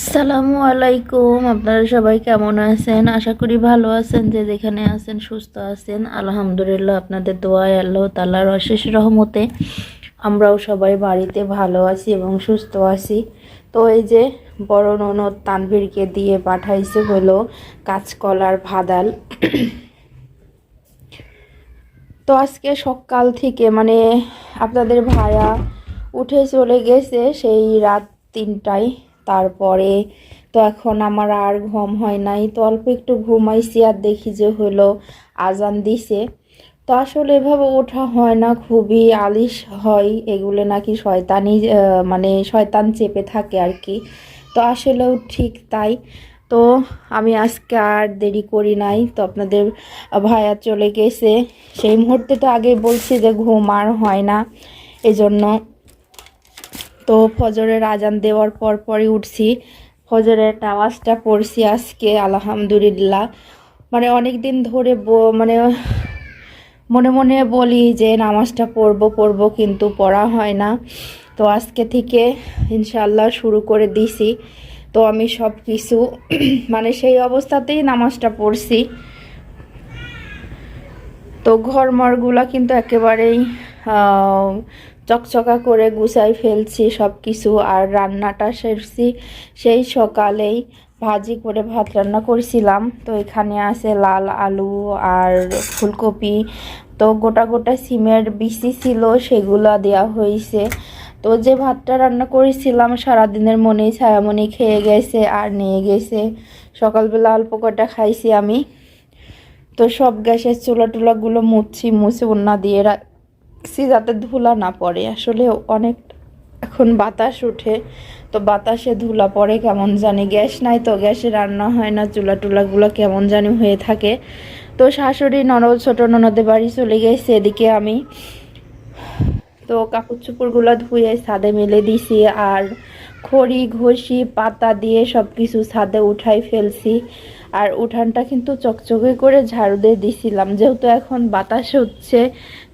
আসসালামু আলাইকুম, আপনারা সবাই কেমন আছেন? আশা করি ভালো আছেন, যে যেখানে আছেন, সুস্থ আছেন। আলহামদুলিল্লাহ, আপনাদের দোয়ায় আল্লাহ তাল্লাহর অশেষ রহমতে আমরাও সবাই বাড়িতে ভালো আছি এবং সুস্থ আছি। তো এই যে বড় ননদ তানভীরকে দিয়ে পাঠাইছে হলো কাঁচকলার ভাদাল। তো আজকে সকাল থেকে মানে আপনাদের ভায়া উঠে চলে গেছে সেই রাত তিনটায়। তারপরে তো এখন আমার আর ঘুম হয় নাই। তো অল্প একটু ঘুমাইছি আর দেখি যে হলো আজান দিছে। তো আসলে এভাবে ওঠা হয় না, খুবই আলিশ হয়। এগুলো নাকি শয়তানি মানে শয়তান চেপে থাকে আর কি। তো আসলেও ঠিক তাই। তো আমি আজকে আর দেরি করি নাই। তো আপনাদের ভাইয়া চলে গেছে। সেই মুহূর্তে তো আগে বলছি যে ঘুম আর হয় না। এজন্য তো ফজরের আজান দেওয়ার পর পরই উঠছি। ফজরের নামাজটা পড়ছি আজকে, আলহামদুলিল্লাহ। মানে অনেক দিন ধরে মানে মনে মনে বলি যে নামাজটা পড়ব পড়ব কিন্তু পড়া হয় না। তো আজকে থেকে ইনশাল্লাহ শুরু করে দিছি। তো আমি সব কিছু মানে সেই অবস্থাতেই নামাজটা পড়ছি। তো ঘরমরগুলা কিন্তু একেবারেই চকচকা করে গুছাই ফেলছি সব কিছু আর রান্নাটা সেরছি। সেই সকালেই ভাজি করে ভাত রান্না করেছিলাম। তো এখানে আছে লাল আলু আর ফুলকপি। তো গোটা গোটা সিমের বিচি ছিল, সেগুলা দেওয়া হয়েছে। তো যে ভাতটা রান্না করেছিলাম, সারাদিনের মনেই ছায়ামণি খেয়ে গেছে আর নিয়ে গেছে। সকালবেলা অল্প কটা খাইছি আমি। তো সব গ্যাসের চুলা টুলাগুলো মুছছি, মুছে ওন্না দিয়ে রাখছি যাতে ধুলা না পড়ে, আসলে অনেক এখন বাতাস উঠে তো বাতাসে ধুলা পড়ে কেমন জানি, গ্যাস নাই তো, গ্যাসে রান্না হয় না, চুলা টুলাগুলো কেমন জানি হয়ে থাকে। তো শাশুড়ি ননদ, ছোটো ননদের বাড়ি চলে গেছে, এদিকে আমি। তো কাপড় চোপড়গুলো ধুয়ে ছাদে মেলে দিছি আর খড়ি, ঘষি, পাতা দিয়ে সব কিছু ছাদে উঠাই ফেলছি। আর উঠানটা কিন্তু চকচকে করে ঝাড়ু দিয়ে দিছিলাম, যেহেতু এখন বাতাস হচ্ছে,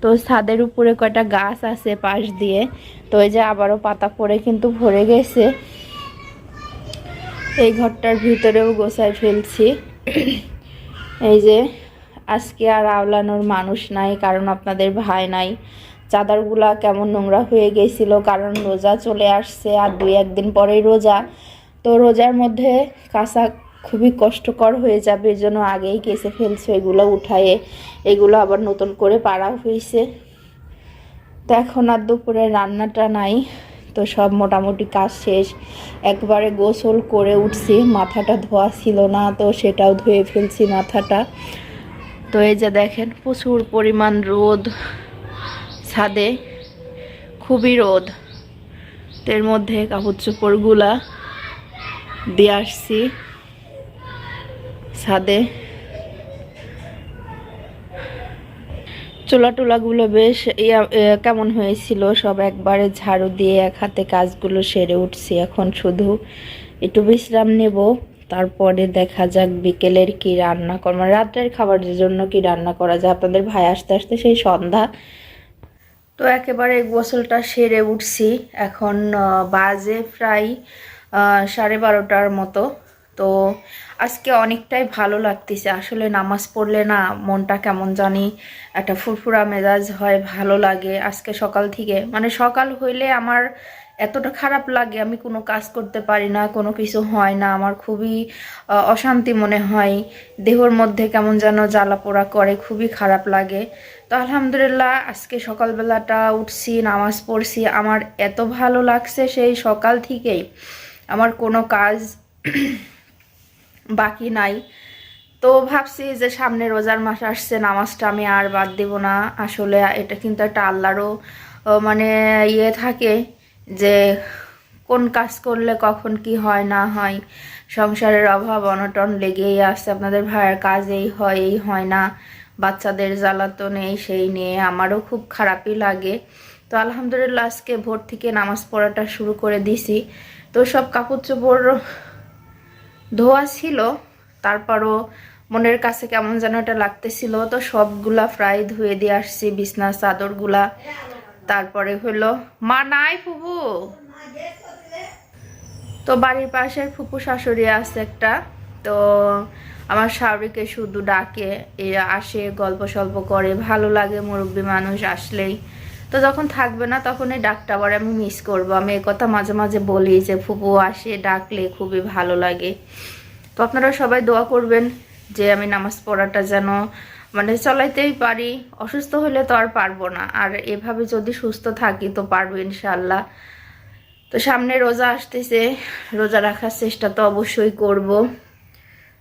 তো ছাদের উপরে কয়টা গাছ আছে পাশ দিয়ে, তো এই যে আবারও পাতা পড়ে কিন্তু ভরে গেছে। এই ঘরটার ভিতরেও গোছায় ফেলছি। এই যে আজকে আর আওলানোর মানুষ নাই, কারণ আপনাদের ভাই নাই। চাদারগুলা কেমন নোংরা হয়ে গেছিল, কারণ রোজা চলে আসছে আর দুই একদিন পরেই রোজা। তো রোজার মধ্যে কাঁচা খুবই কষ্টকর হয়ে যাবে এই জন্য আগেই কেসে ফেলছে, এগুলো উঠায়ে, এগুলো আবার নতুন করে পাড়া হয়েছে। তো এখন আর দুপুরে রান্নাটা নাই, তো সব মোটামুটি কাজ শেষ। একবারে গোসল করে উঠছি, মাথাটা ধোয়া ছিল না, তো সেটাও ধুয়ে ফেলছি মাথাটা। তো এই যে দেখেন, প্রচুর পরিমাণ রোদ ছাদে, খুবই রোদ। এর মধ্যে কাপড় চোপড়গুলা দিয়ে আসছি। ছাদে। চুলা টুলাগুলো বেশ কেমন হয়েছিল? সব একবারে ঝাড়ু দিয়ে এক হাতে কাজগুলো সেরে উঠছি এখন শুধু। একটু বিশ্রাম নেব, তারপরে দেখা যাক বিকেলের কি রান্না কর মানে রাত্রের খাবারের জন্য কি রান্না করা যায়। আপনাদের ভাই আসতে আসতে সেই সন্ধ্যা। তো একেবারে গোসলটা সেরে উঠছি। এখন বাজে প্রায় সাড়ে বারোটার মতো। তো আজকে অনেকটাই ভালো লাগতেছে। আসলে নামাজ পড়লে না মনটা কেমন জানি একটা ফুরফুরা মেজাজ হয়, ভালো লাগে। আজকে সকাল থেকে মানে সকাল হইলে আমার এতটা খারাপ লাগে, আমি কোনো কাজ করতে পারি না, কোনো কিছু হয় না। আমার খুবই অশান্তি মনে হয়। দেহর মধ্যে কেমন যেন জ্বালা পোড়া করে, খুবই খারাপ লাগে। তো আলহামদুলিল্লাহ, আজকে সকালবেলাটা উঠছি, নামাজ পড়ছি। আমার এত ভালো লাগছে সেই সকাল থেকেই। আমার কোনো কাজ বাকি নাই। তো ভাবছি যে সামনে রোজার মাস আসছে, নামাজটা আমি আর বাদ দেব না। আসলে এটা কিন্তু একটা আল্লাহরও মানে ইয়ে থাকে যে কোন কাজ করলে কখন কি হয়, না হয়। সংসারের অভাব অনটন লেগেই আসছে আপনাদের ভাইয়ের কাজ এই হয় এই হয় না। বাচ্চাদের জ্বালাতন এই সেই নিয়ে আমারও খুব খারাপই লাগে। তো আলহামদুলিল্লাহ আজকে ভোর থেকে নামাজ পড়াটা শুরু করে দিছি। তো সব কাপড় চোপড় ধোয়া ছিল, তারপরও মনের কাছে কেমন যেন এটা লাগতেছিল। তো সবগুলা প্রায় ধুয়ে দিয়ে আসছি, বিছনার চাদরগুলা। তারপরে হলো মা নাই ফুবু তো বাড়ির পাশে ফুপু শাশুড়ি আছে একটা। তো আমার শাশুড়িকে শুধু ডাকে, এ আসে গল্প সল্প করে। ভালো লাগে মুরব্বী মানুষ আসলেই। তো যখন থাকবে না তখন এই ডাকটা আবার আমি মিস করব। আমি কথা মাঝে মাঝে বলি যে, ফুপু আসে, ডাকলে খুবই ভালো লাগে। তো আপনারা সবাই দোয়া করবেন যে, আমি নামাজ পড়াটা যেন মানে চলাইতেই পারি। অসুস্থ হলে তো আর পারব না। আর এভাবে যদি সুস্থ থাকি তো পারব ইনশাল্লাহ তো সামনে রোজা আসতেছে, রোজা রাখার চেষ্টা তো অবশ্যই করব।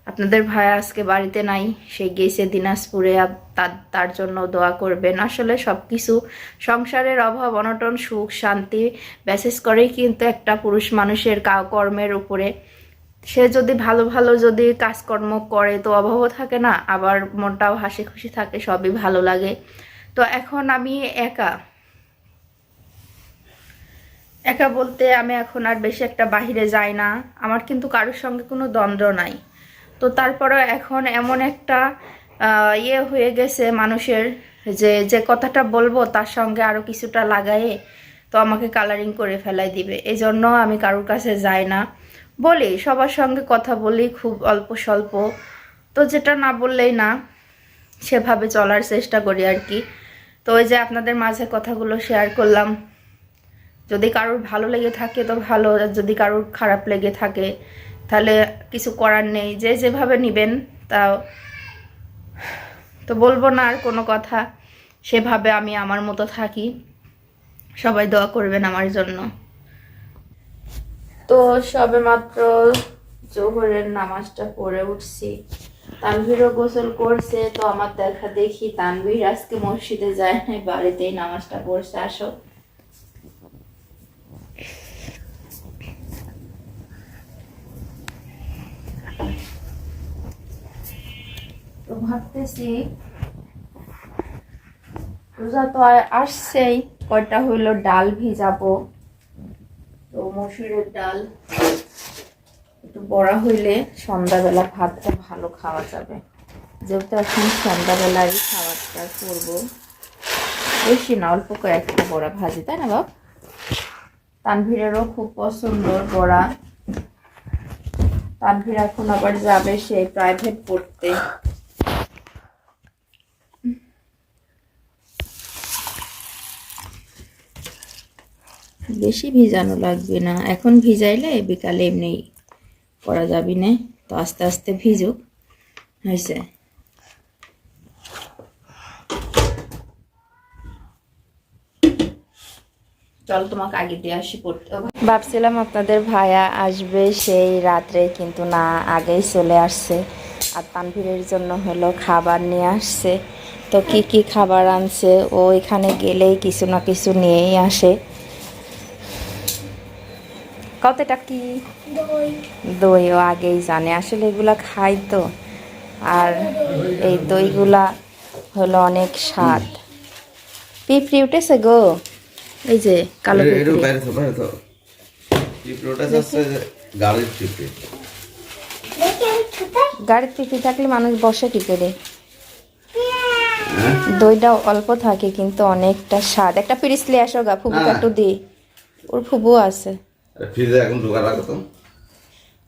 আপনাদের ভাই আজকে বাড়িতে নাই, সে গেছে দিনাজপুরে তার জন্য দোয়া করবেন। আসলে সব কিছু সংসারের অভাব, অনটন, সুখ, শান্তি ব্যাসেস করেই কিন্তু একটা পুরুষ মানুষের কর্মের উপরে। সে যদি ভালো ভালো যদি কাজকর্ম করে তো অভাবও থাকে না, আবার মনটাও হাসি খুশি থাকে, সবই ভালো লাগে। তো এখন আমি একা। একা বলতে আমি এখন আর বেশি একটা বাহিরে যাই না। আমার কিন্তু কারোর সঙ্গে কোনো দ্বন্দ্ব নাই। তো তারপরেও এখন এমন একটা ইয়ে হয়ে গেছে মানুষের যে যে কথাটা বলব তার সঙ্গে আরও কিছুটা লাগায়ে তো আমাকে কালারিং করে ফেলাই দিবে। এই জন্য আমি কারোর কাছে যাই না। বলি, সবার সঙ্গে কথা বলি খুব অল্প স্বল্প। তো যেটা না বললেই না, সেভাবে চলার চেষ্টা করি আর কি। তো ওই যে আপনাদের মাঝে কথাগুলো শেয়ার করলাম। যদি কারোর ভালো লেগে থাকে তো ভালো যদি কারোর খারাপ লেগে থাকে তাহলে কিছু করার নেই, যে যেভাবে নেবেন তাও। তো বলব না আর কোনো কথা, সেভাবে আমি আমার মতো থাকি। সবাই দোয়া করবেন আমার জন্য। তো সবে মাত্র জোহরের নামাজটা পড়ে উঠছি। তানভীরও গোসল করছে, তো আমার দেখা দেখি তানভীর আজকে মসজিদে যায় নাই, বাড়িতেই নামাজটা পড়ছে, আসো। ভাবতেছি, রোজা তো আসছেই, কয়টা হইল ডাল ভিজাবো, তো মসুরের ডাল, একটু বড়া হইলে সন্ধ্যাবেলা ভাতটা ভালো খাওয়া যাবে। যেহেতু এখন সন্ধ্যাবেলায় খাবারটা করব, বেশি না, অল্প কয়েকটা বড়া ভাজি, তাই না বাপ? তানভীরেরও খুব পছন্দ বড়া। তানভীর এখন আবার যাবে সেই প্রাইভেট পড়তে বেশি ভিজানো লাগবে না। এখন ভিজাইলে বিকালে এমনি করা যাবে না। তো আস্তে আস্তে ভিজুক হয়েছে? চল তোমাকে আগে দিয়ে আসি পড়তে। ভাবছিলাম আপনাদের ভাইয়া আসবে সেই রাত্রে কিন্তু না আগেই চলে আসছে। আর তানভীরের জন্য হলো খাবার নিয়ে আসছে। তো কি কি খাবার আনছে? ও এখানে গেলেই কিছু না কিছু নিয়েই আসে। কতটা কি? দই। ও আগেই জানে। আসলে এগুলা খাই তো। আর এই দইগুলা হলো অনেক স্বাদ। পিঁপড়ি উঠেছে গো। এই যে কালো গাড়ির পিঁপড়ে। থাকলে মানুষ বসে কি করে? হ্যাঁ? দইটা অল্প থাকে কিন্তু অনেকটা স্বাদ। একটা পিরিসলি আসো গা ফুবুকে একটু দি। ওর ফুবু আছে। ফ্রিজে এখন ঢোকা রাখো তো।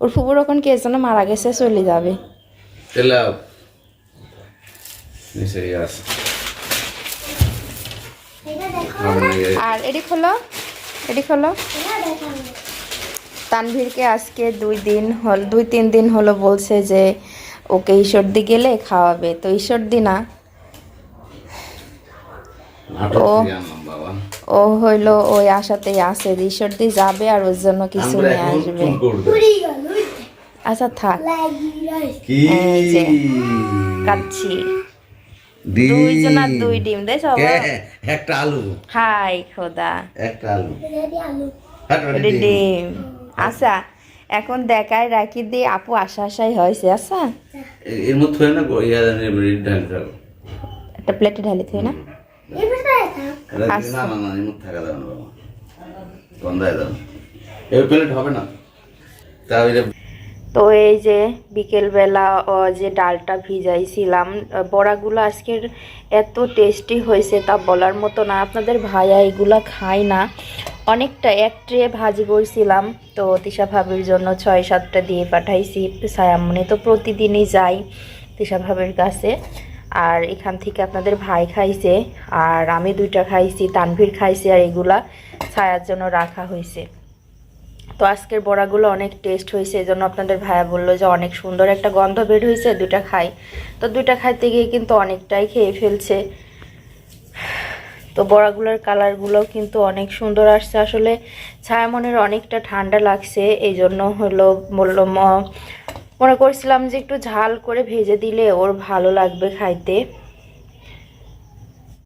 ওর ফুবুর ওখান কে যেন মারা গেছে চলে যাবে। আছে আর এডি খোলো এডি খোলো তানভীরকে আজকে দুই দিন হল দুই তিন দিন হলো বলছে যে ওকে ঈশ্বরদি গেলে খাওয়াবে। তো ঈশ্বরদি না। ও। ও হইল ওই আশাতেই আছে ঈশ্বরদি যাবে আর ওর জন্য কিছু নিয়ে আসবে। আচ্ছা থাক। কি? এই যে। কাচ্ছি ডিম। দুইজনা দুই ডিম? একটা আলু। হাই খোদা। একটা আলু। ডিম। আচ্ছা এখন দেখায় রাখি দিয়ে আপু আশা আশাই হয়েছে আচ্ছা? এর মধ্যে না গো, ইয়া জানি এমনি ঢালি থাকো একটা প্লেটে ঢালি থই না। আচ্ছা। তা এই যে বিকেলবেলা যে ডালটা ভিজাইছিলাম বড়াগুলো আজকের এত টেস্টি হয়েছে তা বলার মতো না। আপনাদের ভাইয়া এগুলা খায় না। অনেকটা এক ট্রে ভাজি করছিলাম, তো তিশা ভাবির জন্য ছয় সাতটা দিয়ে পাঠাইছি। সায়ামনি তো প্রতিদিনই যাই তিশা ভাবির কাছে। আর এখান থেকে আপনাদের ভাই খাইছে, আর আমি দুইটা খাইছি, তানভীর খাইছে আর এগুলা ছায়ার জন্য রাখা হয়েছে তো আজকের বড়াগুলো অনেক টেস্ট হয়েছে এই জন্য আপনাদের ভাইয়া বলল যে অনেক সুন্দর একটা গন্ধ বের হয়েছে দুইটা খাই। তো দুইটা খাইতে গিয়ে কিন্তু অনেকটাই খেয়ে ফেলছে। তো বড়াগুলোর কালারগুলোও কিন্তু অনেক সুন্দর আসছে। আসলে ছায়ামনের অনেকটা ঠান্ডা লাগছে এই জন্য হলো বলল মনে করছিলাম যে একটু ঝাল করে ভেজে দিলে ওর ভালো লাগবে খাইতে।